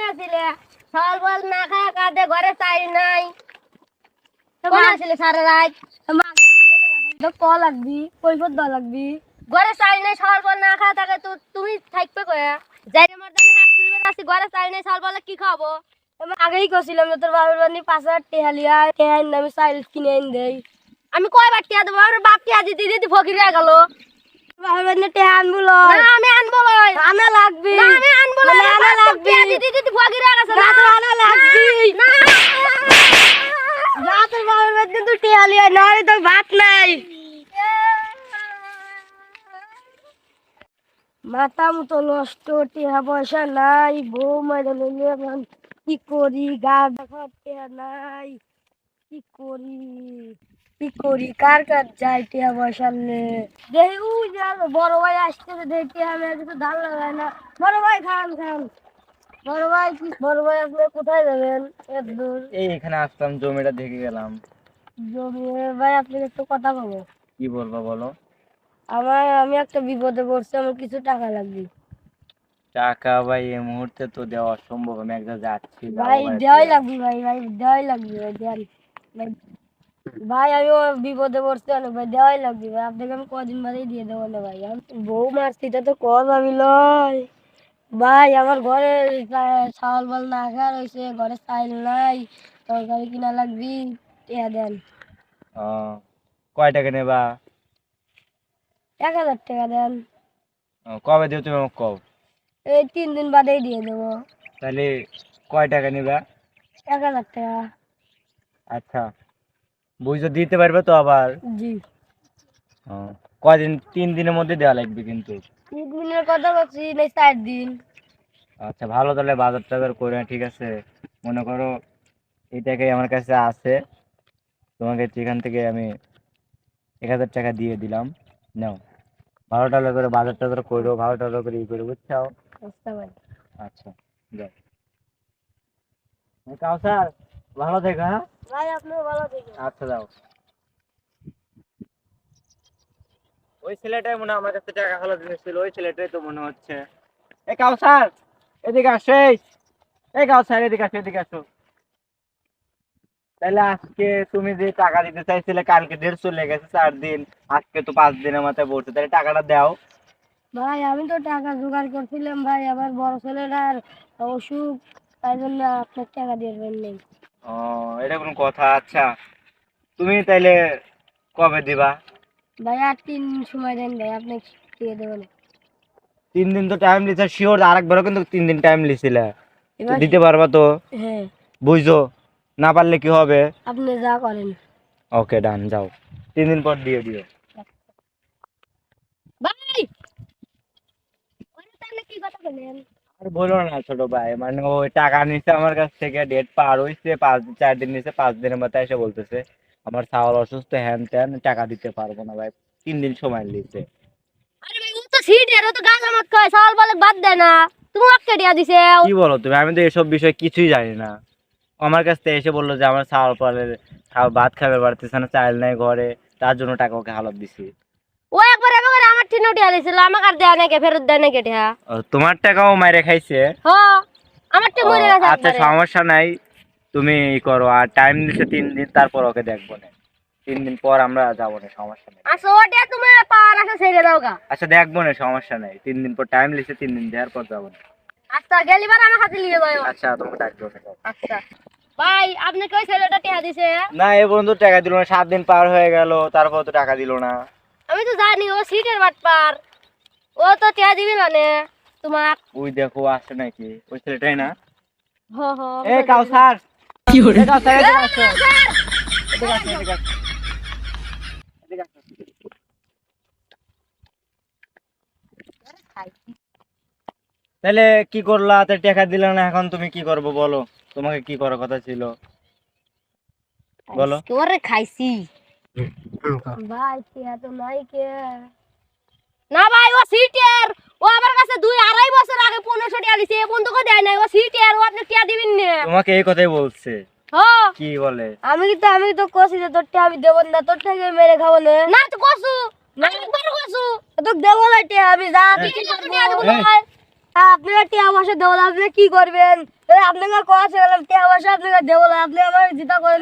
কোনে আছিলে সল বল না খায় কাঁদে ঘরে চাই নাই। কোনে আছিলে সারা রাত? তো ক লাগবি? কৈফত দ লাগবি? ঘরে চাই নাই সল বল না খায় তাকে তো তুমি থাকবে কয়া? যাই আমার দামি হাত তুলবে আসি ঘরে চাই নাই সল বলে কি খাব? আমি আগেই কছিলাম যে তোর বাবার বানি পাঁচ হাজার টেহালিয়া টেহাই আমি চাইল কিনে আনি দেই। আমি কয় বার টিয়া দেবো? আমার বাপ টিয়া দিতে দিতে ফকির হয়ে গেল। বাবার টেহা আনব না আমি আনব লয় আনা লাগবি। না আমি আনব লয় আনা লাগবি। টিয়া দিতে দিতে ফকির গেছে। না, তো আনা লাগবি। না। না ভাত নাই। মাথা মতো নষ্ট টেহা পয়সা নাই। বউ মাইরে লইলে এখন কি করি? গা দেখা টেহা নাই। কি করি? কি করি? কার কার যাই টেহা পয়সা নে দেখি উই বড় ভাই আসতেছে দেখি টেহা মেয়ে কিছু ধান লাগায় না। বড় ভাই খান খান। বড় ভাই কি বড় ভাই আপনি কোথায় যাবেন? এত দূর। এই এখানে আসলাম জমিটা দেখে গেলাম। জমি ভাই আপনাকে একটু কথা বলব কি বলব বলো? আমার আমি একটা বিপদে পড়ছি আমার কিছু টাকা লাগবে। টাকা ভাই এই মুহূর্তে তো দেওয়া সম্ভব আমি একদম যাচ্ছি ভাই। দেওয়াই লাগবে ভাই ভাই দেওয়াই লাগবে ভাই দেন। ভাই আমি ও বিপদে পড়ছি অনেক ভাই দেওয়াই লাগবে ভাই। আপনাকে আমি কদিন বাদেই দিয়ে দেবো না ভাই। আমি বউ মারছি এটা তো কল আমি লয় ভাই আমার ঘরে চাউল বল না খা রয়েছে ঘরে চাইল নাই তরকারি কিনা লাগবি টিয়া দেন। কয় টাকা নেবা? এক হাজার টাকা দেন। কবে দিও তুমি আমাকে কও? এই তিন দিন বাদেই দিয়ে দেবো। তাহলে কয় টাকা নিবা? এক হাজার টাকা। আচ্ছা। বুঝতে দিতে পারবে তো আবার? জি। কয়দিন তিন দিনের মধ্যে দেওয়া লাগবে কিন্তু? তিন দিনের কথা বলছি না চার দিন। আচ্ছা ভালো তাহলে বাজার টাজার করে ঠিক আছে? মনে করো এই টাকাই আমার কাছে আছে। তোমাকে সেখান থেকে আমি এক হাজার টাকা দিয়ে দিলাম নাও। ভালো টালো করে বাজার টাজার করো ভালো টালো করে ই করে বুঝছ বুঝতে পারি আচ্ছা যাও। কাউসার ভালো থেকো হ্যাঁ? ভাই আপনিও ভালো থাকেন। আচ্ছা যাও। ওই ছেলেটাই মনে আমার কাছে টাকা ভালো দিয়েছিল ওই ছেলেটাই তো মনে হচ্ছে। এ কাউসার এদিকে আসো এই। এই কাউসার এদিকে আসো এদিকে আসো। তাহলে আজকে তুমি যে টাকা দিতে চাইছিলে কালকে দেড়শো লেগেছে চার দিন। আজকে তো পাঁচ দিনের মাথায় পড়ছে তাহলে টাকাটা দাও। ভাই আমি তো টাকা জোগাড় করছিলাম ভাই আবার বড় ছেলেটার অসুখ তাই জন্য আপনার টাকা দিয়ে দেবেন নেই ও এটা কোনো কথা আচ্ছা। তুমি তাইলে কবে দিবা? ভাই আর তিন সময় দেন ভাই আপনি দিয়ে দেবেন। তিন দিন তো টাইম লিছে শিওর আরেকবারও কিন্তু তিন দিন টাইম লিছিলে দিতে পারবা তো? হ্যাঁ। বুঝছ? না পারলে কি হবে? আপনি যা করেন। ওকে ডান যাও। তিন দিন পর দিয়ে দিও। ভাই! কি কথা বলেন? আর বলো না ছোট ভাই। মানে ওই টাকা নিছে আমার কাছ থেকে ডেট পার হইছে পাঁচ চার দিন নিছে পাঁচ দিনের মাথায় এসে বলতেছে আমার ছাগল অসুস্থ হ্যান ত্যান টাকা দিতে পারব না ভাই। তিন দিন সময় নিছে। আরে ভাই ও তো সিট ও তো গাছ আমাক কয় সল বলে বাদ দেয় না। তুমি আটকে দিয়া দিছে। কি বলো তুমি? আমি তো এসব বিষয়ে কিছুই জানি না। আমার কাছ থেকে এসে বলল যে আমার ভাত খাবে পারতেছে না চাইল নাই ঘরে তার জন্য টাকা ওকে হালত দিছি। আমাকে আর দেয় নাকি ফেরত দেয় নাকি তোমার টাকাও মাইরে খাইছে? আমার মরে গেছে আচ্ছা। সমস্যা নাই তুমি ই করো আর টাইম দিছে তিন দিন তারপর ওকে দেখব না। তিন দিন পর আমরা যাব না সমস্যা নেই। আচ্ছা ওটা পাওয়ার আছে ছেড়ে দাও গা। আচ্ছা দেখব না সমস্যা নেই। তিন দিন পর টাইম লিখে তিন দিন দেওয়ার পর যাব না। আচ্ছা গেলিবার আমার হাতে নিয়ে যাও। আচ্ছা তোমাকে ডাকবো আচ্ছা। ভাই আপনি কই ছেলেটা টিয়া দিছে? না এ বন্ধু টাকা দিল না সাত দিন পার হয়ে গেল তারপর তো টাকা দিল না। আমি তো জানি ও সিটের বাট পার ও তো টিয়া দিবি মানে তোমাক ওই দেখো আসে নাকি? ওই ছেলেটাই না? হ হ এ কাউসার! কি হলো? কাউসার এদিকে আসো। এদিকে আসো এদিকে আসো এদিকে আসো। তাহলে কি করলা? তো টাকা দিলে না এখন তুমি কি করব বলো? তোমাকে কি করার কথা ছিল? বলো। তোরে খাইছি? ভাই টিয়া তো নাই কে না ভাই ও সিটের। ও আমার কাছে দুই আড়াই বছর আগে পনেরোশো টাকা দিছে এ বন্ধু দেয় নাই। ও সিটের ও আপনি টিয়া দিবেন না। তোমাকে এই কথাই বলছে। কি বলে? আমি তো আমি তো কষি যে তোর টিয়া আমি দেবো না তোর থেকে মেরে খাব না? না তো কসু। তোকে টিয়া। টিয়া দেবো? হ্যাঁ আপনারা টিয়া দেবো আপনি কি করবেন? আপনাকে কথা টিয়া পয়সা আপনাকে দেবো আপনি আমার জিতা করে